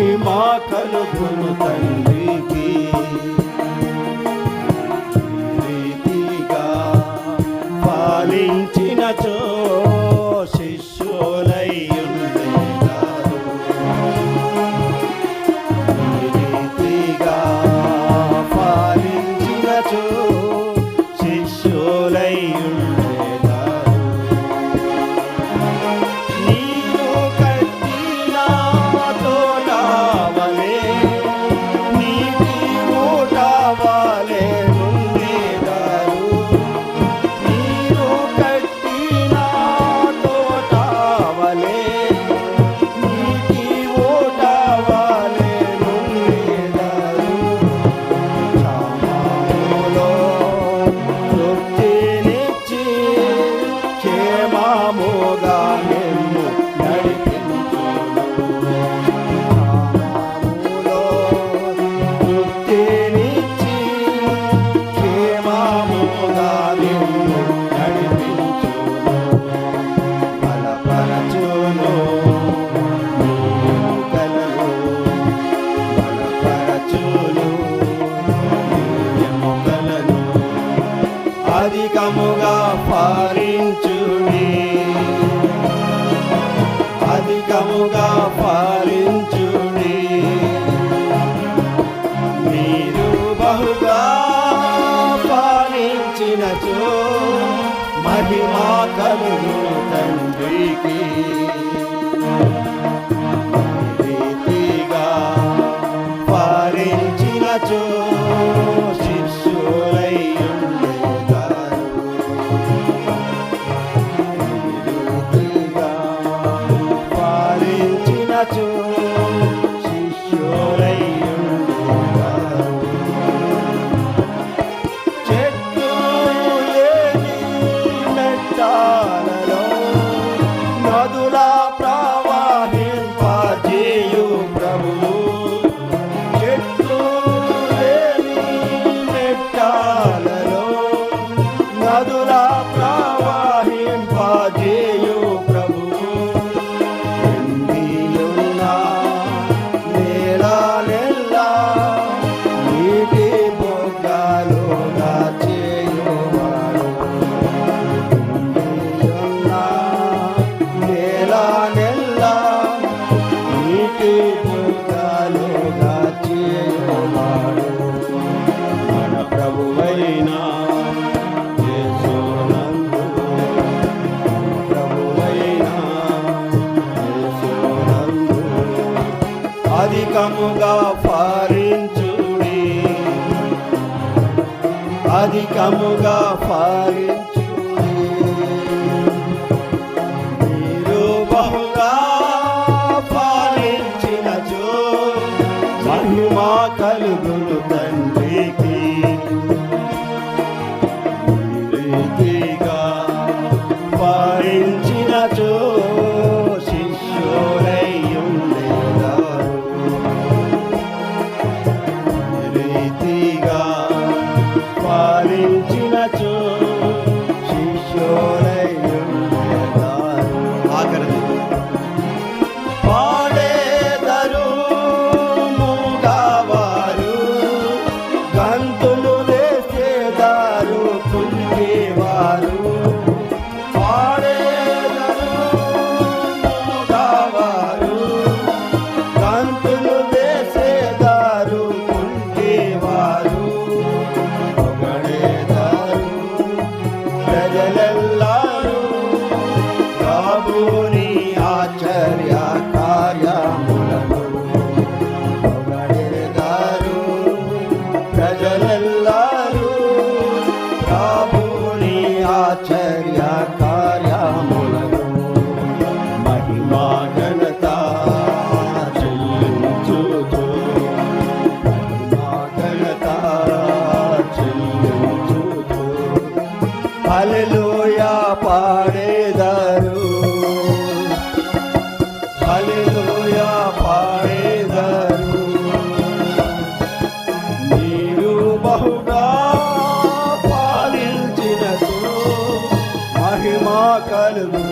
మహిమా కలుగును తండ్రికి ఫలించుడి అధికముగా మీరు బహుగా మహిమా కలుగు తండ్రికి. అధికముగా పారించుడి అధికముగా పారి మీరు తండ్రికి. పాడేదారు. హల్లెలూయా పాడేదారు. నీరు బహుగా పాలించినతో మహిమా కలుగు